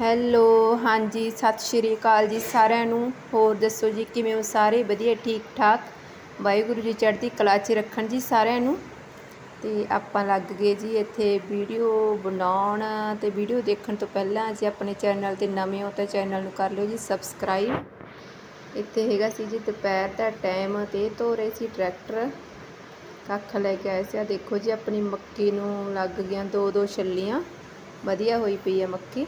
Hello, ਹਾਂਜੀ, ਸਤਿ ਸ਼੍ਰੀ ਅਕਾਲ ਜੀ ਸਾਰਿਆਂ ਨੂੰ। ਹੋਰ ਦੱਸੋ ਜੀ, ਕਿਵੇਂ ਹੋ ਸਾਰੇ? ਵਧੀਆ ਠੀਕ ਠਾਕ ਵਾਹਿਗੁਰੂ ਜੀ ਚੜ੍ਹਦੀ ਕਲਾ 'ਚ ਰੱਖਣ ਜੀ ਸਾਰਿਆਂ ਨੂੰ। ਤੇ ਆਪਾਂ ਲੱਗ ਗਏ ਜੀ ਇੱਥੇ ਵੀਡੀਓ ਬਣਾਉਣ। ਤੇ ਵੀਡੀਓ ਦੇਖਣ ਤੋਂ ਪਹਿਲਾਂ ਜੇ ਆਪਣੇ ਚੈਨਲ ਤੇ ਨਵੇਂ ਹੋ ਤਾਂ ਚੈਨਲ ਨੂੰ ਕਰ ਲਿਓ ਜੀ ਸਬਸਕ੍ਰਾਈਬ। ਇੱਥੇ ਹੈਗਾ ਸੀ ਜੀ ਦੁਪਹਿਰ ਦਾ ਟਾਈਮ ਤੇ ਧੋ ਰਹੇ ਸੀ ਟਰੈਕਟਰ। ਕੱਖ ਲੈ ਕੇ ਆਏ ਸੀ। ਆ ਦੇਖੋ ਜੀ, ਆਪਣੀ ਮੱਕੀ ਨੂੰ ਲੱਗ ਗਈਆਂ ਦੋ ਦੋ ਛੱਲੀਆਂ। ਵਧੀਆ ਹੋਈ ਪਈ ਆ ਮੱਕੀ।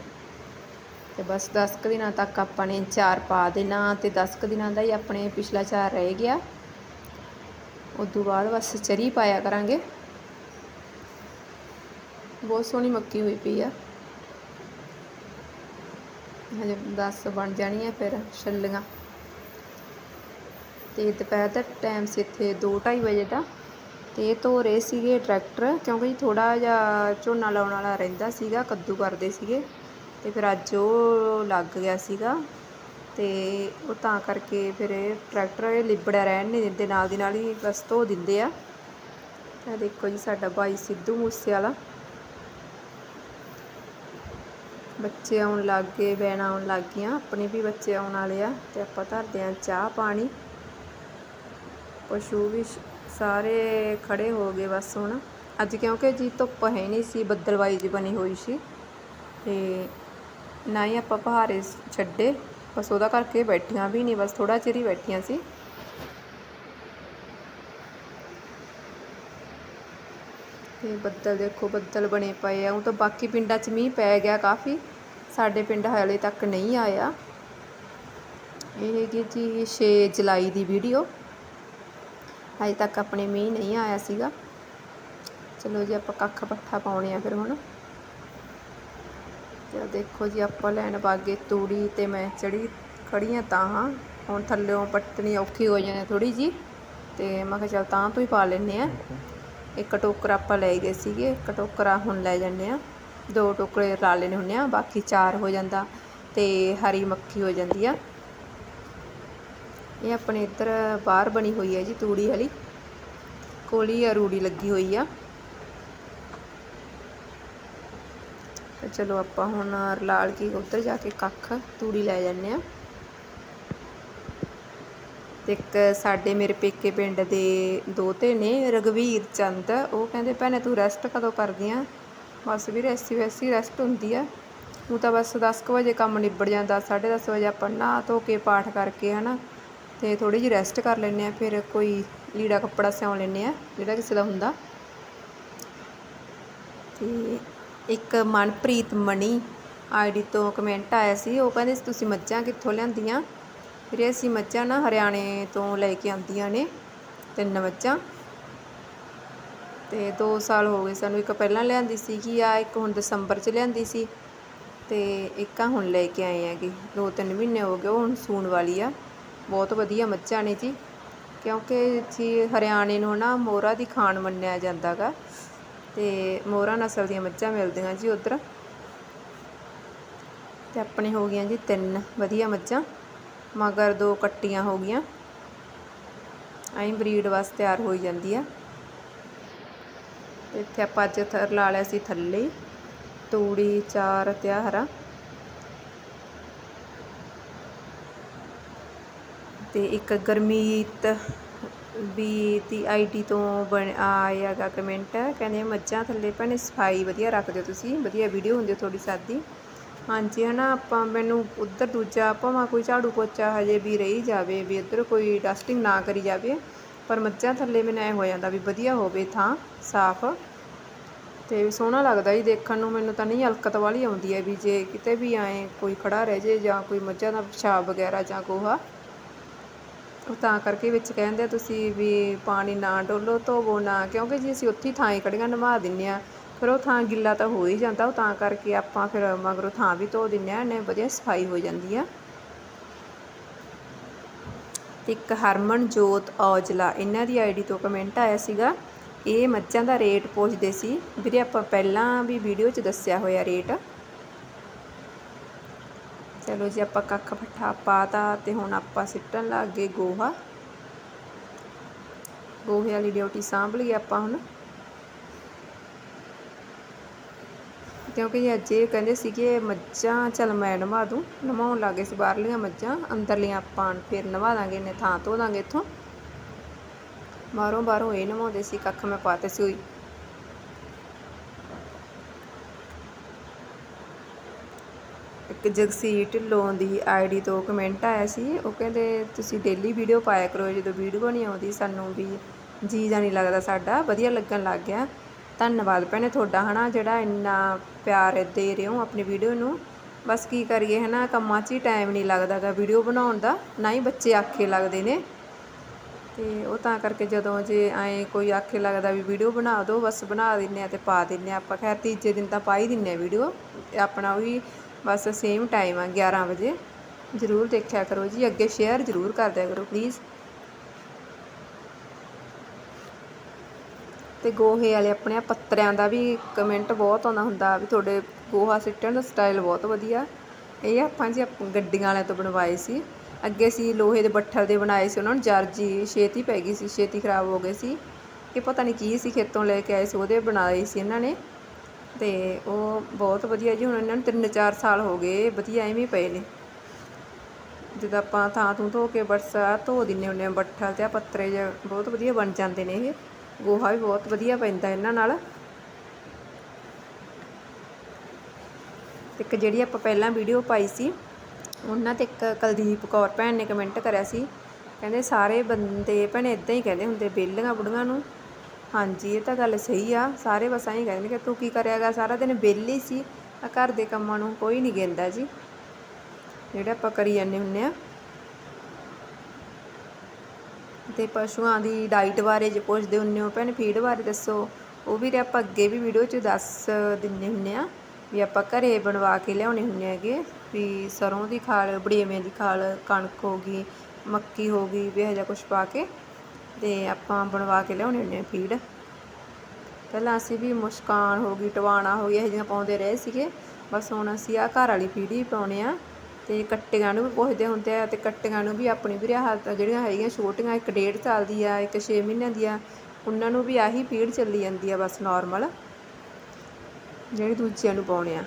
ਤੇ ਬਸ 10 ਕੁ ਦਿਨਾਂ ਤੱਕ ਆਪਾਂ ਨੇ ਚਾਰ ਪਾ ਦੇਣਾ ਤੇ 10 ਕੁ ਦਿਨਾਂ ਦਾ ਹੀ ਆਪਣੇ ਪਿਛਲਾ ਚਾਰ ਰਹਿ ਗਿਆ। ਉਦੋਂ ਬਾਅਦ ਬਸ ਚਰੀ ਪਾਇਆ ਕਰਾਂਗੇ। ਬਹੁਤ ਸੋਹਣੀ ਮੱਕੀ ਹੋਈ ਪਈ ਆ। ਹਜੇ 10 ਬਣ ਜਾਣੀ ਜਾਣੀਆਂ ਫਿਰ ਛੱਲੀਆਂ। ਤੇ ਦੁਪਹਿਰ ਦਾ ਟਾਈਮ ਸੀ ਇੱਥੇ 2:30 ਵਜੇ ਦਾ। ਤੇ ਧੋ ਰਹੇ ਸੀਗੇ ਟਰੈਕਟਰ ਕਿਉਂਕਿ ਜੀ ਥੋੜਾ ਜਿਹਾ ਝੋਨਾ ਲਾਉਣ ਵਾਲਾ ਰਹਿੰਦਾ ਸੀਗਾ, ਕੱਦੂ ਕਰਦੇ ਸੀਗੇ। ਅਤੇ ਫਿਰ ਅੱਜ ਉਹ ਲੱਗ ਗਿਆ ਸੀਗਾ ਅਤੇ ਉਹ ਤਾਂ ਕਰਕੇ ਫਿਰ ਇਹ ਟਰੈਕਟਰ ਇਹ ਲਿਬੜਿਆ ਰਹਿਣ ਨਹੀਂ ਦਿੰਦੇ, ਨਾਲ ਦੀ ਨਾਲ ਹੀ ਬਸ ਧੋ ਦਿੰਦੇ ਆ। ਤਾਂ ਦੇਖੋ ਜੀ ਸਾਡਾ ਭਾਈ ਸਿੱਧੂ ਮੂਸੇ ਵਾਲਾ ਬੱਚੇ ਆਉਣ ਲੱਗ ਗਏ, ਵੈਣਾ ਆਉਣ ਲੱਗ ਗਈਆਂ, ਆਪਣੇ ਵੀ ਬੱਚੇ ਆਉਣ ਵਾਲੇ ਆ ਤੇ ਆਪਾਂ ਧਰਦੇ ਆ ਚਾਹ ਪਾਣੀ। ਪਸ਼ੂ ਵੀ ਸਾਰੇ ਖੜੇ ਹੋ ਗਏ ਬਸ ਹੁਣ। ਅੱਜ ਕਿਉਂਕਿ ਜੀ ਧੁੱਪ ਹੈ ਨਹੀਂ ਸੀ, ਬੱਦਲਵਾਈ ਜੀ ਬਣੀ ਹੋਈ ਸੀ ਤੇ ਨਾ ਹੀ ਆਪਾਂ ਪਹਾਰੇ ਛੱਡੇ, ਬਸ ਉਹਦਾ ਕਰਕੇ ਬੈਠੀਆਂ ਵੀ ਨਹੀਂ ਬਸ ਥੋੜਾ ਚਿਰ ਹੀ ਬੈਠੀਆਂ ਸੀ। ਤੇ ਬੱਦਲ ਦੇਖੋ, ਬੱਦਲ ਬਣੇ ਪਏ ਆ ਉਹ ਤਾਂ ਬਾਕੀ ਪਿੰਡਾਂ 'ਚ ਮੀਂਹ ਪੈ ਗਿਆ ਕਾਫੀ, ਸਾਡੇ ਪਿੰਡ ਹਾਲੇ ਤੱਕ ਨਹੀਂ ਆਇਆ। ਇਹ ਹੈਗੀ ਜੀ 6 ਜੁਲਾਈ ਦੀ ਵੀਡੀਓ ਅਜੇ ਤੱਕ ਆਪਣੇ ਮੀਂਹ ਨਹੀਂ ਆਇਆ ਸੀਗਾ। ਚਲੋ ਜੀ, ਆਪਾਂ ਕੱਖ ਪੱਠਾ ਪਾਉਣੇ ਆ ਫਿਰ ਹੁਣ। ਤੇ ਦੇਖੋ ਜੀ, ਆਪਾਂ ਲੈਣ ਬਾਗੇ ਤੂੜੀ ਤੇ ਮੈਂ ਚੜੀ ਖੜੀਆਂ ਤਾਂ ਹਾਂ, ਹੁਣ ਥੱਲੇੋਂ ਪੱਟਣੀ ਔਖੀ ਹੋ ਜਾਣੀ ਥੋੜੀ ਜੀ ਤੇ ਮੈਂ ਕਿਹਾ ਚਲ ਤਾਂ ਤੋਂ ਹੀ ਪਾ ਲੈਨੇ ਆ। ਇੱਕ ਟੋਕਰਾ ਆਪਾਂ ਲੈ ਗਏ ਸੀਗੇ, ਇੱਕ ਟੋਕਰਾ ਹੁਣ ਲੈ ਜਾਂਦੇ ਆ। ਦੋ ਟੋਕਰੇ ਲਾ ਲੈਣੇ ਹੁੰਨੇ ਆ, ਬਾਕੀ ਚਾਰ ਹੋ ਜਾਂਦਾ ਤੇ ਹਰੀ ਮੱਕੀ ਹੋ ਜਾਂਦੀ ਆ। ਇਹ ਆਪਣੇ ਇੱਧਰ ਬਾਹਰ ਬਣੀ ਹੋਈ ਹੈ ਜੀ ਤੂੜੀ ਵਾਲੀ। ਕੋਲੀ ਆ, ਰੂੜੀ ਲੱਗੀ ਹੋਈ ਆ। ਚਲੋ ਆਪਾਂ ਹੁਣ ਰਲਾਲ ਕੀ ਉੱਧਰ ਜਾ ਕੇ ਕੱਖ ਤੂੜੀ ਲੈ ਜਾਂਦੇ ਆ ਤੇ ਇੱਕ ਸਾਡੇ ਮੇਰੇ ਪੇਕੇ ਪਿੰਡ ਦੇ ਦੋਤੇ ਨੇ ਰਗਵੀਰ ਚੰਦ। ਉਹ ਕਹਿੰਦੇ, ਭੈਣੇ, ਤੂੰ ਰੈਸਟ ਕਦੋਂ ਕਰਦੀ ਆ? ਬਸ ਵੀ ਐਸੀ ਵੈਸੀ ਰੈਸਟ ਹੁੰਦੀ ਆ। ਉਹ ਤਾਂ ਬਸ 10 ਕੁ ਵਜੇ ਕੰਮ ਨਿਬੜ ਜਾਂਦਾ 10:30 ਵਜੇ ਆਪਾਂ ਨਹਾ ਧੋ ਕੇ ਪਾਠ ਕਰਕੇ, ਹਨਾ। ਤੇ ਥੋੜੀ ਜਿਹੀ ਰੈਸਟ ਕਰ ਲੈਂਦੇ ਆ, ਫਿਰ ਕੋਈ ਲੀੜਾ ਕੱਪੜਾ ਸਿਉਂ ਲੈਂਦੇ ਆ, ਜਿਹੜਾ ਕਿਸੇ ਦਾ ਹੁੰਦਾ। ਤੇ ਇੱਕ ਮਨਪ੍ਰੀਤ ਮਣੀ ਆਈਡੀ ਤੋਂ ਕਮੈਂਟ ਆਇਆ ਸੀ। ਉਹ ਕਹਿੰਦੇ ਤੁਸੀਂ ਮੱਝਾਂ ਕਿੱਥੋਂ ਲਿਆਂਦੀਆਂ? ਫਿਰ ਅਸੀਂ ਮੱਝਾਂ ਨਾ ਹਰਿਆਣੇ ਤੋਂ ਲੈ ਕੇ ਆਂਦੀਆਂ ਨੇ, ਤਿੰਨ ਮੱਝਾਂ। ਤੇ 2 ਸਾਲ ਹੋ ਗਏ ਸਾਨੂੰ, ਇੱਕ ਪਹਿਲਾਂ ਲਿਆਂਦੀ ਸੀਗੀ, ਆ ਇੱਕ ਹੁਣ ਦਸੰਬਰ 'ਚ ਲਿਆਂਦੀ ਸੀ। ਤੇ ਇੱਕ ਆ ਹੁਣ ਲੈ ਕੇ ਆਏ ਹੈਗੇ 2-3 ਮਹੀਨੇ ਹੋ ਗਏ, ਉਹ ਹੁਣ ਸੂਣ ਵਾਲੀ ਆ। ਬਹੁਤ ਵਧੀਆ ਮੱਝਾਂ ਨੇ ਜੀ, ਕਿਉਂਕਿ ਜੀ ਹਰਿਆਣੇ ਨੂੰ ਨਾ ਮੋਹਰਾ ਦੀ ਖਾਣ ਮੰਨਿਆ ਜਾਂਦਾਗਾ ਤੇ ਮੋਹਰਾ ਨਸਲ ਦੀਆਂ ਮੱਝਾਂ ਮਿਲਦੀਆਂ ਜੀ ਉਧਰ। ਤੇ ਆਪਣੇ ਹੋ ਗਈਆਂ ਜੀ ਤਿੰਨ ਵਧੀਆ ਮੱਝਾਂ, ਮਗਰ ਦੋ ਕੱਟੀਆਂ ਹੋ ਗਈਆਂ। ਐਂ ਬਰੀਡ ਵਾਸਤੇ ਤਿਆਰ ਹੋਈ ਜਾਂਦੀ ਆ। ਇੱਥੇ ਆਪਾਂ ਅੱਜ ਲਾ ਲਿਆ ਸੀ ਥੱਲੇ, ਤੂੜੀ, ਚਾਰ ਤੇ ਹਰਾ। ਤੇ ਇੱਕ ਗਰਮੀਤ ਵੀ ਦੀ ਆਈਡੀ ਤੋਂ ਬਣ ਆਇਆਗਾ ਕਮੈਂਟ। ਕਹਿੰਦੇ ਮੱਝਾਂ ਥੱਲੇ ਭੈਣੇ ਸਫ਼ਾਈ ਵਧੀਆ ਰੱਖਦੇ ਹੋ ਤੁਸੀਂ, ਵਧੀਆ ਵੀਡੀਓ ਹੁੰਦੀ ਤੁਹਾਡੀ ਸਾਦੀ। ਹਾਂਜੀ, ਹਨਾ, ਆਪਾਂ ਮੈਨੂੰ ਉੱਧਰ ਦੂਜਾ, ਭਾਵੇਂ ਕੋਈ ਝਾੜੂ ਪੋਚਾ ਹਜੇ ਵੀ ਰਹੀ ਜਾਵੇ, ਵੀ ਉੱਧਰ ਕੋਈ ਡਸਟਿੰਗ ਨਾ ਕਰੀ ਜਾਵੇ, ਪਰ ਮੱਝਾਂ ਥੱਲੇ ਮੈਨੂੰ ਐ ਹੋ ਜਾਂਦਾ ਵੀ ਵਧੀਆ ਹੋਵੇ ਥਾਂ ਸਾਫ਼। ਤੇ ਸੋਹਣਾ ਲੱਗਦਾ ਜੀ ਦੇਖਣ ਨੂੰ, ਮੈਨੂੰ ਤਾਂ ਨਹੀਂ ਹਲਕਤ ਵਾਲੀ ਆਉਂਦੀ ਹੈ ਵੀ ਜੇ ਕਿਤੇ ਵੀ ਆਏ ਕੋਈ ਖੜਾ ਰਹਿ ਜੇ ਜਾਂ ਕੋਈ ਮੱਝਾਂ ਦਾ ਪਿਸ਼ਾਬ ਵਗੈਰਾ ਜਾਂ ਗੋਹਾ। ਉਹ ਤਾਂ ਕਰਕੇ ਵਿੱਚ ਕਹਿੰਦੇ ਤੁਸੀਂ ਵੀ ਪਾਣੀ ਨਾ ਡੋਲੋ, ਧੋਵੋ ਨਾ, ਕਿਉਂਕਿ ਜੇ ਅਸੀਂ ਉੱਥੇ ਥਾਂ ਹੀ ਕੜੀਆਂ ਨਵਾ ਦਿੰਨੇ ਆ ਫਿਰ ਉਹ ਥਾਂ ਗਿੱਲਾ ਤਾਂ ਹੋ ਹੀ ਜਾਂਦਾ, ਉਹ ਤਾਂ ਕਰਕੇ ਆਪਾਂ ਫਿਰ ਮਗਰੋਂ ਥਾਂ ਵੀ ਧੋ ਦਿੰਨੇ ਆ ਨੇ ਵਧੀਆ ਸਫ਼ਾਈ ਹੋ ਜਾਂਦੀ ਆ। ਤੇ ਇੱਕ ਹਰਮਨ ਜੋਤ ਔਜਲਾ, ਇਹਨਾਂ ਦੀ ਆਈਡੀ ਤੋਂ ਕਮੈਂਟ ਆਇਆ ਸੀਗਾ, ਇਹ ਮੱਝਾਂ ਦਾ ਰੇਟ ਪੁੱਛਦੇ ਸੀ, ਵੀਰੇ ਆਪਾਂ ਪਹਿਲਾਂ ਵੀ ਵੀਡੀਓ 'ਚ ਦੱਸਿਆ ਹੋਇਆ ਰੇਟ ਚਲੋ ਜੀ, ਆਪਾਂ ਕੱਖ ਪੱਠਾ ਪਾਤਾ ਤੇ ਹੁਣ ਆਪਾਂ ਸਿੱਟਣ ਲੱਗ ਗਏ ਗੋਹਾ। ਗੋਹੇ ਵਾਲੀ ਡਿਊਟੀ ਸਾਂਭ ਲਈ ਆਪਾਂ ਹੁਣ। ਕਿਉਂਕਿ ਜੀ ਅੱਜ ਇਹ ਕਹਿੰਦੇ ਸੀਗੇ, ਮੱਝਾਂ, ਚਲ ਮੈਂ ਨਵਾ ਦੂੰ। ਨਵਾਉਣ ਲੱਗੇ ਸੀ ਬਾਹਰਲੀਆਂ ਮੱਝਾਂ। ਅੰਦਰਲੀਆਂ ਆਪਾਂ ਫਿਰ ਨਵਾ ਦਾਂਗੇ ਨੇ ਥਾਂ ਧੋ ਦਾਂਗੇ ਇੱਥੋਂ। ਬਾਹਰੋਂ ਬਾਹਰੋਂ ਇਹ ਨਵਾਉਂਦੇ ਸੀ, ਕੱਖ ਮੈਂ ਪਾਤੇ ਸੀ ਹੋਈ ਇੱਕ ਜਗਸੀਰ ਢਿੱਲੋਂ ਦੀ ਆਈਡੀ ਤੋਂ ਕਮੈਂਟ ਆਇਆ ਸੀ। ਉਹ ਕਹਿੰਦੇ, ਤੁਸੀਂ ਡੇਲੀ ਵੀਡੀਓ ਪਾਇਆ ਕਰੋ, ਜਦੋਂ ਵੀਡੀਓ ਨਹੀਂ ਆਉਂਦੀ, ਸਾਨੂੰ ਵੀ ਜੀ ਜਾਂ ਨਹੀਂ ਲੱਗਦਾ ਸਾਡਾ। ਵਧੀਆ ਲੱਗਣ ਲੱਗ ਗਿਆ। ਧੰਨਵਾਦ ਭੈਣੇ ਤੁਹਾਡਾ, ਹਨਾ? ਜਿਹੜਾ ਇੰਨਾ ਪਿਆਰ ਦੇ ਰਹੇ ਹੋ ਆਪਣੀ ਵੀਡੀਓ ਨੂੰ। ਬਸ ਕੀ ਕਰੀਏ, ਹਨਾ? ਕੰਮਾਂ 'ਚ ਹੀ ਟਾਈਮ ਨਹੀਂ ਲੱਗਦਾਗਾ ਵੀਡੀਓ ਬਣਾਉਣ ਦਾ। ਨਾ ਹੀ ਬੱਚੇ ਆਖੇ ਲੱਗਦੇ ਨੇ। ਤੇ ਉਹ ਤਾਂ ਕਰਕੇ ਜਦੋਂ ਜੇ ਐਂ ਕੋਈ ਆਖੇ ਲੱਗਦਾ ਵੀ ਵੀਡੀਓ ਬਣਾ ਦਿਓ ਬਸ ਬਣਾ ਦਿੰਨੇ ਆ ਤੇ ਪਾ ਦਿੰਨੇ ਆ। ਆਪਾਂ ਖੈਰ ਤੀਜੇ ਦਿਨ ਤਾਂ ਪਾ ਹੀ ਦਿੰਨੇ ਆ ਵੀਡੀਓ ਤੇ ਆਪਣਾ ਵੀ ਬਸ ਸੇਮ ਟਾਈਮ ਆ 11 ਵਜੇ। ਜ਼ਰੂਰ ਦੇਖਿਆ ਕਰੋ ਜੀ, ਅੱਗੇ ਸ਼ੇਅਰ ਜ਼ਰੂਰ ਕਰ ਦਿਆ ਕਰੋ ਪਲੀਜ਼ ਤੇ ਗੋਹੇ ਵਾਲੇ ਆਪਣੇ ਪੱਤਰਿਆਂ ਦਾ ਵੀ ਕਮੈਂਟ ਬਹੁਤ ਆਉਂਦਾ ਹੁੰਦਾ, ਵੀ ਤੁਹਾਡੇ ਗੋਹਾ ਸਿੱਟਣ ਦਾ ਸਟਾਈਲ ਬਹੁਤ ਵਧੀਆ। ਇਹ ਆਪਾਂ ਜੀ ਗੱਡੀਆਂ ਵਾਲਿਆਂ ਤੋਂ ਬਣਵਾਏ ਸੀ। ਅੱਗੇ ਸੀ, ਲੋਹੇ ਦੇ ਬੱਠਲ ਦੇ ਬਣਾਏ ਸੀ ਉਹਨਾਂ ਨੂੰ, ਜਰਜੀ ਛੇਤੀ ਪੈ ਗਈ ਸੀ, ਛੇਤੀ ਖਰਾਬ ਹੋ ਗਏ ਸੀ। ਇਹ ਪਤਾ ਨਹੀਂ ਕੀ ਸੀ, ਖੇਤੋਂ ਲੈ ਕੇ ਆਏ ਸੀ, ਉਹਦੇ ਬਣਾਏ ਸੀ ਇਹਨਾਂ ਨੇ। ਤੇ ਉਹ ਬਹੁਤ ਵਧੀਆ ਜੀ, ਹੁਣ ਇਹਨਾਂ ਨੂੰ ਤਿੰਨ ਚਾਰ ਸਾਲ ਹੋ ਗਏ, ਵਧੀਆ ਐਵੇਂ ਪਏ ਨੇ। ਜਦੋਂ ਆਪਾਂ ਥਾਂ ਥੂੰ ਧੋ ਕੇ ਬਰਸਾ ਧੋ ਦਿੰਨੇ ਹੁੰਨੇ ਆ ਬੱਠਾ ਤੇ ਆ ਪੱਤਰੇ ਜਿਹਾ ਬਹੁਤ ਵਧੀਆ ਬਣ ਜਾਂਦੇ ਨੇ ਇਹ। ਗੋਹਾ ਵੀ ਬਹੁਤ ਵਧੀਆ ਪੈਂਦਾ ਇਹਨਾਂ ਨਾਲ। ਇੱਕ ਜਿਹੜੀ ਆਪਾਂ ਪਹਿਲਾਂ ਵੀਡੀਓ ਪਾਈ ਸੀ, ਉਹਨਾਂ ਤੇ ਇੱਕ ਕੁਲਦੀਪ ਕੌਰ ਭੈਣ ਨੇ ਕਮੈਂਟ ਕਰਿਆ ਸੀ। ਕਹਿੰਦੇ ਸਾਰੇ ਬੰਦੇ ਭੈਣੇ ਇਦਾਂ ਹੀ ਕਹਿੰਦੇ ਹੁੰਦੇ ਬੇਲੀਆਂ ਬੁੜੀਆਂ ਨੂੰ। ਹਾਂਜੀ, ਇਹ ਤਾਂ ਗੱਲ ਸਹੀ ਆ। ਸਾਰੇ ਬਸ ਐਂ ਕਹਿੰਦੇ ਨੇ ਕਿ ਤੂੰ ਕੀ ਕਰਿਆਗਾ ਸਾਰਾ ਦਿਨ ਵਿਹਲੀ ਸੀ। ਆ ਘਰ ਦੇ ਕੰਮਾਂ ਨੂੰ ਕੋਈ ਨਹੀਂ ਗਿੰਦਾ ਜੀ। ਜਿਹੜਾ ਆਪਾਂ ਕਰੀ ਜਾਂਦੇ ਹੁੰਨੇ ਆ। ਤੇ ਪਸ਼ੂਆਂ ਦੀ ਡਾਈਟ ਬਾਰੇ ਜੇ ਪੁੱਛਦੇ ਹੁੰਨੇ ਹੋ, ਭੈਣ, ਫੀਡ ਬਾਰੇ ਦੱਸੋ। ਉਹ ਵੀ ਤੇ ਆਪਾਂ ਅੱਗੇ ਵੀ ਵੀਡੀਓ 'ਚ ਦੱਸ ਦਿੰਨੇ ਹੁੰਨੇ ਆ ਵੀ ਆਪਾਂ ਘਰੇ ਬਣਵਾ ਕੇ ਲਿਆਉਣੇ ਹੁੰਨੇ ਹੈਗੇ। ਵੀ ਸਰੋਂ ਦੀ ਖਾਲ ਬੜੇਵੇਂ ਦੀ ਖਾਲ, ਕਣਕ ਹੋ ਗਈ, ਮੱਕੀ ਹੋ ਗਈ, ਵੀ ਇਹੋ ਜਿਹਾ ਕੁਝ ਪਾ ਕੇ ਤੇ ਆਪਾਂ ਬਣਵਾ ਕੇ ਲਿਆਉਣੇ ਹੁੰਦੇ ਆ ਫੀਡ। ਪਹਿਲਾਂ ਅਸੀਂ ਵੀ ਮੁਸਕਾਨ ਹੋ ਗਈ, ਟਵਾਣਾ ਹੋ ਗਈ, ਇਹੋ ਜਿਹੀਆਂ ਪਾਉਂਦੇ ਰਹੇ ਸੀਗੇ। ਬਸ ਹੁਣ ਅਸੀਂ ਆ ਘਰ ਵਾਲੀ ਫੀਡ ਹੀ ਪਾਉਣੇ ਆ ਤੇ ਕੱਟੀਆਂ ਨੂੰ ਵੀ ਪੁੱਛਦੇ ਹੁੰਦੇ ਆ ਤੇ ਕੱਟੀਆਂ ਨੂੰ ਵੀ ਆਪਣੀ ਵੀ ਰਿਆਹਤ ਜਿਹੜੀਆਂ ਹੈਗੀਆਂ ਛੋਟੀਆਂ, ਇੱਕ ਡੇਢ ਸਾਲ ਦੀ ਆ, ਇੱਕ 6 ਮਹੀਨਿਆਂ ਦੀ ਆ, ਉਹਨਾਂ ਨੂੰ ਵੀ ਆਹੀ ਫੀਡ ਚੱਲੀ ਜਾਂਦੀ ਆ ਬਸ ਨਾਰਮਲ ਜਿਹੜੀ ਦੂਜਿਆਂ ਨੂੰ ਪਾਉਣੇ ਆ।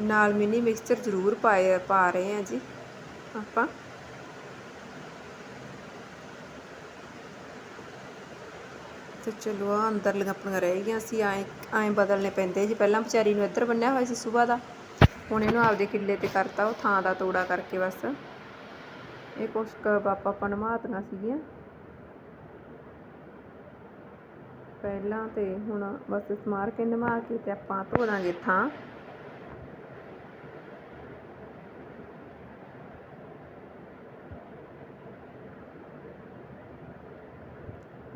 ਨਾਲ ਮਿਨੀ ਮਿਕਸਚਰ ਜ਼ਰੂਰ ਪਾਏ, ਪਾ ਰਹੇ ਆ ਜੀ ਆਪਾਂ। ਤੇ ਚਲੋ ਆ ਅੰਦਰਲੀਆਂ ਆਪਣੀਆਂ ਰਹਿ ਗਈਆਂ ਸੀ ਐਂ ਐਂ ਬਦਲਨੇ ਪੈਂਦੇ ਜੀ ਪਹਿਲਾਂ ਵਿਚਾਰੀ ਨੂੰ ਇੱਧਰ ਬੰਨਿਆ ਹੋਇਆ ਸੀ ਸਵੇਰ ਦਾ। ਹੁਣ ਇਹਨੂੰ ਆਪਦੇ ਕਿੱਲੇ ਤੇ ਕਰਤਾ, ਉਹ ਥਾਂ ਦਾ ਤੋੜਾ ਕਰਕੇ ਬਸ। ਇਹ ਕੁਛ ਕੁ ਪਾਪਾ ਆਪਾਂ ਨਮਾਤੀਆਂ ਸੀਗੀਆਂ। ਪਹਿਲਾਂ ਤੇ ਹੁਣ ਬਸ ਸਮਾਰ ਕੇ ਨਮਾ ਕੇ ਤੇ ਆਪਾਂ ਧੋ ਦਾਂਗੇ ਥਾਂ।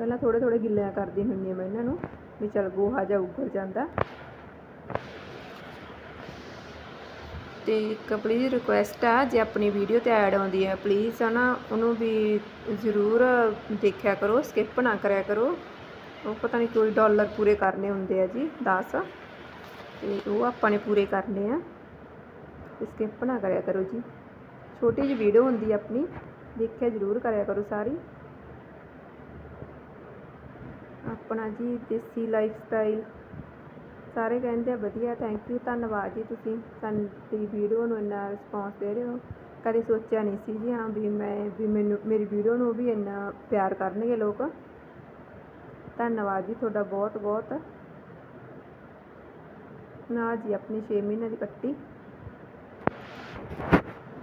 ਪਹਿਲਾਂ ਥੋੜੇ ਥੋੜੇ ਗਿੱਲਿਆਂ ਕਰਦੀ ਹੁੰਦੀ ਹਾਂ ਮੈਂ ਇਹਨਾਂ ਨੂੰ, ਵੀ ਚਲ ਗੋਹਾ ਜਾ ਉੱਗਰ ਜਾਂਦਾ। ਤੇ ਇੱਕ ਪਲੀਜ਼ ਰਿਕੁਐਸਟ ਆ, ਜੇ ਆਪਣੀ ਵੀਡੀਓ ਤੇ ਐਡ ਆਉਂਦੀ ਹੈ ਪਲੀਜ਼ ਹਨਾ, ਉਹਨੂੰ ਵੀ ਜ਼ਰੂਰ ਦੇਖਿਆ ਕਰੋ ਸਕਿਪ ਨਾ ਕਰਿਆ ਕਰੋ। ਉਹ ਪਤਾ ਨਹੀਂ ਕੋਈ ਡਾਲਰ ਪੂਰੇ ਕਰਨੇ ਹੁੰਦੇ ਆ ਜੀ 10 ਤੇ ਉਹ ਆਪਾਂ ਨੇ ਪੂਰੇ ਕਰਨੇ ਆ। ਸਕਿਪ ਨਾ ਕਰਿਆ ਕਰੋ ਜੀ। ਛੋਟੀ ਜਿਹੀ ਵੀਡੀਓ ਹੁੰਦੀ ਆਪਣੀ, ਦੇਖਿਆ ਜ਼ਰੂਰ ਕਰਿਆ ਕਰੋ ਸਾਰੀ। ਆਪਣਾ ਜੀ ਦੇਸੀ ਲਾਈਫ ਸਟਾਈਲ ਸਾਰੇ ਕਹਿੰਦੇ ਆ, ਵਧੀਆ ਥੈਂਕ ਯੂ ਧੰਨਵਾਦ ਜੀ ਤੁਸੀਂ ਸਾਡੀ ਵੀਡੀਓ ਨੂੰ ਇੰਨਾ ਰਿਸਪੌਂਸ ਦੇ ਰਹੇ ਹੋ। ਕਦੇ ਸੋਚਿਆ ਨਹੀਂ ਸੀ ਜੀ, ਹਾਂ ਵੀ ਮੈਂ, ਵੀ ਮੈਨੂੰ, ਮੇਰੀ ਵੀਡੀਓ ਨੂੰ ਵੀ ਇੰਨਾ ਪਿਆਰ ਕਰਨਗੇ ਲੋਕ। ਧੰਨਵਾਦ ਜੀ ਤੁਹਾਡਾ ਬਹੁਤ ਬਹੁਤ। ਨਾ ਜੀ, ਆਪਣੀ 6 ਮਹੀਨੇ ਦੀ ਕੱਟੀ।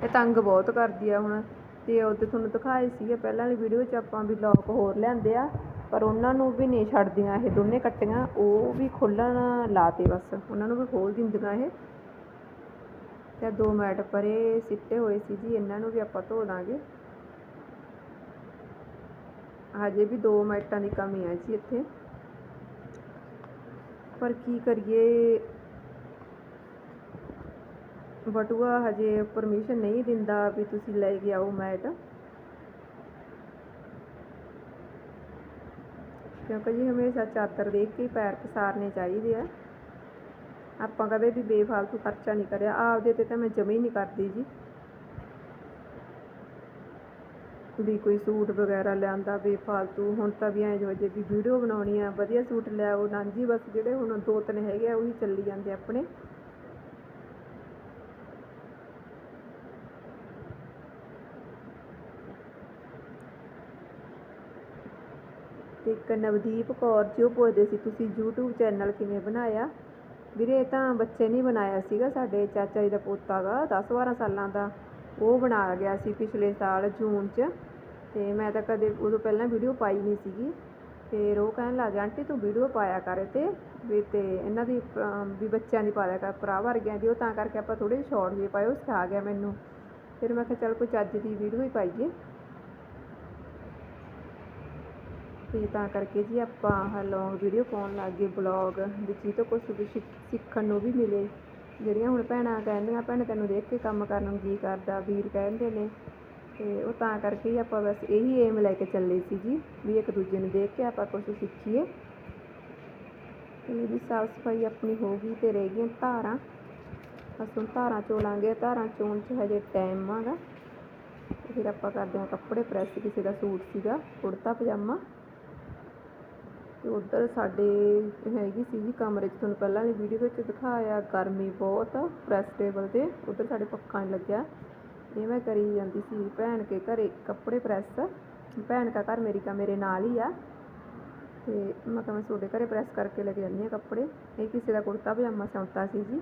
ਇਹ ਤੰਗ ਬਹੁਤ ਕਰਦੀ ਆ ਹੁਣ। ਤੇ ਉਹਦੇ ਤੁਹਾਨੂੰ ਦਿਖਾਏ ਸੀਗੇ, ਪਹਿਲਾਂ ਵਾਲੀ ਵੀਡੀਓ 'ਚ ਆਪਾਂ ਵੀ ਲੋਕ ਹੋਰ ਲਿਆਂਦੇ ਆ, ਪਰ ਉਹਨਾਂ ਨੂੰ ਵੀ ਨਹੀਂ ਛੱਡਦੀਆਂ ਇਹ ਦੋਨੇ ਕੱਟੀਆਂ, ਉਹ ਵੀ ਖੋਲਣ ਲਾਤੇ ਬਸ, ਉਹਨਾਂ ਨੂੰ ਵੀ ਖੋਲ ਦਿੰਦੀਆਂ ਇਹ। ਤੇ ਦੋ ਮੈਟ ਪਰੇ ਸਿੱਟੇ ਹੋਏ ਸੀ ਜੀ, ਇਹਨਾਂ ਨੂੰ ਵੀ ਆਪਾਂ ਧੋ ਦਾਂਗੇ ਹਜੇ ਵੀ ਦੋ ਮੈਟਾਂ ਦੀ ਕਮੀ ਹੈ ਜੀ ਇੱਥੇ। ਪਰ ਕੀ ਕਰੀਏ ਬਟੂਆ ਹਜੇ ਪਰਮਿਸ਼ਨ ਨਹੀਂ ਦਿੰਦਾ ਵੀ ਤੁਸੀਂ ਲੈ ਕੇ ਆਓ ਮੈਟ। ਕਿਉਂਕਿ ਜੀ ਹਮੇਸ਼ਾ ਚਾਦਰ ਦੇਖ ਕੇ ਹੀ ਪੈਰ ਪਸਾਰਨੇ ਚਾਹੀਦੇ ਆ। ਆਪਾਂ ਕਦੇ ਵੀ ਬੇਫਾਲਤੂ ਖਰਚਾ ਨਹੀਂ ਕਰਿਆ। ਆਪਦੇ ਤੇ ਤਾਂ ਮੈਂ ਜਮੀ ਨਹੀਂ ਕਰਦੀ ਜੀ। ਵੀ ਕੋਈ ਸੂਟ ਵਗੈਰਾ ਲਿਆਂਦਾ ਬੇਫਾਲਤੂ। ਹੁਣ ਤਾਂ ਵੀ ਐਂ ਜੋ ਜੇ ਵੀ ਵੀਡੀਓ ਬਣਾਉਣੀ ਆ, ਵਧੀਆ ਸੂਟ ਲਿਆਓ ਨਾਂਜੀ ਬਸ ਜਿਹੜੇ ਹੁਣ ਦੋ ਤਿੰਨ ਹੈਗੇ ਆ, ਉਹੀ ਚੱਲੀ ਜਾਂਦੇ ਆਪਣੇ। ਤੇ ਇੱਕ ਨਵਦੀਪ ਕੌਰ ਜੀ, ਉਹ ਪੁੱਛਦੇ ਸੀ, ਤੁਸੀਂ YouTube ਚੈਨਲ ਕਿਵੇਂ ਬਣਾਇਆ? ਵੀਰੇ, ਇਹ ਤਾਂ ਬੱਚੇ ਨਹੀਂ ਬਣਾਇਆ ਸੀਗਾ, ਸਾਡੇ ਚਾਚਾ ਜੀ ਦਾ ਪੋਤਾ ਗਾ 10 12 ਸਾਲਾਂ ਦਾ, ਉਹ ਬਣਾ ਗਿਆ ਸੀ ਪਿਛਲੇ ਸਾਲ ਜੂਨ 'ਚ, ਤੇ ਮੈਂ ਤਾਂ ਕਦੇ ਉਦੋਂ ਪਹਿਲਾਂ ਵੀਡੀਓ ਪਾਈ ਨਹੀਂ ਸੀਗੀ। ਫਿਰ ਉਹ ਕਹਿਣ ਲੱਗ ਗਿਆ, ਆਂਟੀ, ਤੂੰ ਵੀਡੀਓ ਪਾਇਆ ਕਰ ਤੇ ਵੀ ਤੇ ਇਹਨਾਂ ਦੀ ਵੀ ਬੱਚਿਆਂ ਦੀ ਪਾਇਆ ਕਰ, ਭਰਾ ਵਰਗਿਆਂ ਦੀ, ਉਹ ਤਾਂ ਕਰਕੇ ਆਪਾਂ ਥੋੜੇ ਜਿਹੇ ਸ਼ਾਰਟ ਜਿਹੇ ਪਾਏ, ਉਹ ਸਿਖਾ ਗਿਆ ਮੈਨੂੰ। ਫਿਰ ਮੈਂ ਕਿਹਾ, ਚੱਲ ਕੋਈ ਚੱਜ ਦੀ ਵੀਡੀਓ ਹੀ ਪਾਈਏ। ਅਤੇ ਤਾਂ ਕਰਕੇ ਜੀ ਆਪਾਂ ਆਹ ਲੌਂਗ ਵੀਡੀਓ ਪਾਉਣ ਲੱਗ ਗਏ ਬਲੌਗ ਵਿੱਚ ਹੀ ਤੋਂ ਕੁਝ ਵੀ ਸਿੱਖ- ਸਿੱਖਣ ਨੂੰ ਵੀ ਮਿਲੇ। ਜਿਹੜੀਆਂ ਹੁਣ ਭੈਣਾਂ ਕਹਿੰਦੀਆਂ, ਭੈਣ ਤੈਨੂੰ ਦੇਖ ਕੇ ਕੰਮ ਕਰਨ ਨੂੰ ਜੀ ਕਰਦਾ, ਵੀਰ ਕਹਿੰਦੇ ਨੇ। ਤੇ ਉਹ ਤਾਂ ਕਰਕੇ ਹੀ ਆਪਾਂ ਬਸ ਇਹੀ ਏਮ ਲੈ ਕੇ ਚੱਲੇ ਸੀ ਜੀ, ਵੀ ਇੱਕ ਦੂਜੇ ਨੂੰ ਦੇਖ ਕੇ ਆਪਾਂ ਕੁਝ ਸਿੱਖੀਏ। ਤੇ ਵੀ ਸਾਫ਼ ਸਫ਼ਾਈ ਆਪਣੀ ਹੋ ਗਈ ਤੇ ਰਹਿ ਗਈਆਂ ਧਾਰਾਂ। ਬਸ ਹੁਣ ਧਾਰਾਂ ਚੋਲਾਂਗੇ, ਧਾਰਾਂ ਚੋਣ 'ਚ ਹਜੇ ਟਾਈਮ ਆਗਾ ਤੇ ਫਿਰ ਆਪਾਂ ਕਰਦੇ ਹਾਂ ਕੱਪੜੇ ਪ੍ਰੈਸ ਕਿਸੇ ਦਾ ਸੂਟ ਸੀਗਾ, ਕੁੜਤਾ, ਪਜਾਮਾ। ਤੇ ਉਧਰ ਸਾਡੇ ਹੈਗੀ ਸੀ ਜੀ ਕਮਰੇ 'ਚ, ਤੁਹਾਨੂੰ ਪਹਿਲਾਂ ਵਾਲੀ ਵੀਡੀਓ ਵਿੱਚ ਦਿਖਾਇਆ, ਗਰਮੀ ਬਹੁਤ ਪ੍ਰੈਸ ਟੇਬਲ ਤੇ, ਉਧਰ ਸਾਡੇ ਪੱਖਾ ਨਹੀਂ ਲੱਗਿਆ। ਇਹ ਮੈਂ ਕਰੀ ਜਾਂਦੀ ਸੀ, ਭੈਣ ਕੇ ਘਰੇ ਕੱਪੜੇ ਪ੍ਰੈਸ ਭੈਣ ਦਾ ਘਰ ਮੇਰੀ ਕਾ ਮੇਰੇ ਨਾਲ ਹੀ ਆ। ਤੇ ਮੈਂ ਕਿਹਾ ਮੈਂ ਤੁਹਾਡੇ ਘਰੇ ਪ੍ਰੈਸ ਕਰਕੇ ਲੈ ਕੇ ਜਾਂਦੀ ਹਾਂ ਕੱਪੜੇ। ਇਹ ਕਿਸੇ ਦਾ ਕੁੜਤਾ ਪਜਾਮਾ ਸਿਉਂਤਾ ਸੀ ਜੀ।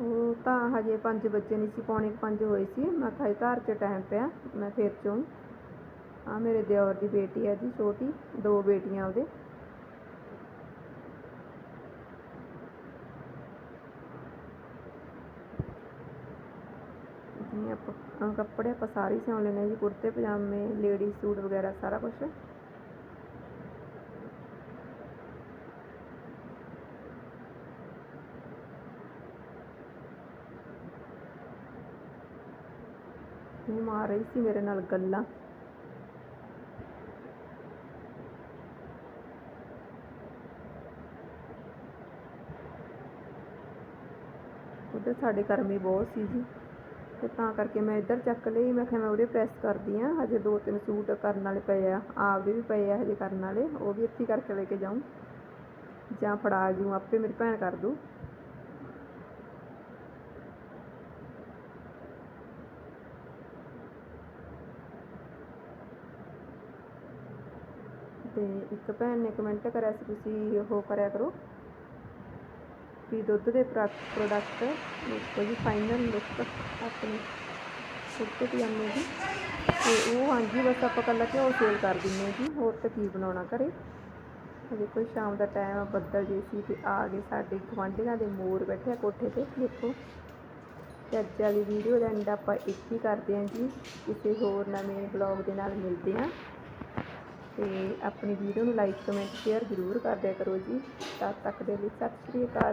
ਉਹ ਤਾਂ ਹਜੇ 5 ਵਜੇ ਨਹੀਂ ਸੀ, ਪੌਣੇ 5 ਹੋਏ ਸੀ। ਮੈਂ ਕਿਹਾ ਘਰ 'ਚ ਟਾਈਮ ਪਿਆ, ਮੈਂ ਫਿਰ ਚੋਂ ਆ ਮੇਰੇ ਦਿਓਰ ਦੀ ਬੇਟੀ ਹੈ ਜੀ, ਛੋਟੀ, ਦੋ ਬੇਟੀਆਂ ਉਹਦੇ। ਜਿਵੇਂ ਆਪਾਂ ਕੱਪੜੇ ਆਪਾਂ ਸਾਰੇ ਹੀ ਸਿਉਂ ਲੈਣੇ ਜੀ, ਕੁੜਤੇ, ਪਜਾਮੇ ਲੇਡੀ ਸੂਟ ਵਗੈਰਾ, ਸਾਰਾ ਕੁਝ ਇਹ ਮਾਰ ਰਹੀ ਸੀ ਮੇਰੇ ਨਾਲ ਗੱਲਾਂ ਉਧਰ ਸਾਡੇ ਕਰਮੀ ਬਹੁਤ ਸੀ ਜੀ। ਤੇ ਤਾਂ ਕਰਕੇ ਮੈਂ ਇੱਧਰ ਚੱਕ ਲਈ, ਮੈਂ ਕਿਹਾ ਮੈਂ ਉਹਦੇ ਪ੍ਰੈਸ ਕਰਦੀ ਆ, ਹਜੇ ਦੋ ਤਿੰਨ ਸੂਟ ਕਰਨ ਵਾਲੇ ਪਏ ਆ, ਆਪਦੇ ਵੀ ਪਏ ਆ ਹਜੇ ਕਰਨ ਵਾਲੇ, ਉਹ ਵੀ ਇੱਥੇ ਕਰਕੇ ਲੈ ਕੇ ਜਾਊਂ। ਜਾਂ ਫੜਾ ਜੂ, ਆਪੇ ਮੇਰੀ ਭੈਣ ਕਰ ਦੂ। ਤੇ ਇੱਕ ਭੈਣ ਨੇ ਕਮੈਂਟ ਕਰਿਆ ਸੀ, ਤੁਸੀਂ ਉਹ ਕਰਿਆ ਕਰੋ। ਵੀ ਦੁੱਧ ਦੇ ਪ੍ਰੋਡਕਟ ਦੇਖੋ ਜੀ ਫਾਈਨਲ ਲੁੱਕ ਆਪਣੀ ਕੁੜਤੇ ਪਜਾਮੇ ਦੀ। ਤੇ ਉਹ ਹਾਂਜੀ, ਬਸ ਆਪਾਂ ਕੱਲਾ ਘਿਓ ਸੇਲ ਕਰ ਦਿੰਦੇ ਹਾਂ ਜੀ। ਹੋਰ ਤਾਂ ਕੀ ਬਣਾਉਣਾ ਘਰੇ? ਹਜੇ ਕੋਈ ਸ਼ਾਮ ਦਾ ਟਾਈਮ ਆ, ਬੱਦਲ ਜੇ ਸੀ ਤੇ ਆ ਗਏ ਸਾਡੇ ਗੁਆਂਢੀਆਂ ਦੇ ਮੋਰ ਬੈਠੇ ਕੋਠੇ ਤੇ, ਦੇਖੋ। ਤੇ ਅੱਜ ਵਾਲੀ ਵੀਡੀਓ ਦਾ ਐਂਡ ਆਪਾਂ ਇੱਕ ਹੀ ਕਰਦੇ ਹਾਂ ਜੀ। ਕਿਸੇ ਹੋਰ ਨਵੇਂ ਬਲੌਗ ਦੇ ਨਾਲ ਮਿਲਦੇ ਹਾਂ। ਤੇ ਆਪਣੀ ਵੀਡੀਓ ਨੂੰ ਲਾਈਕ ਕਮੈਂਟ ਸ਼ੇਅਰ ਜ਼ਰੂਰ ਕਰ ਦਿਆ ਕਰੋ ਜੀ। ਤਦ ਤੱਕ ਦੇ ਲਈ ਸਤਿ ਸ਼੍ਰੀ ਅਕਾਲ।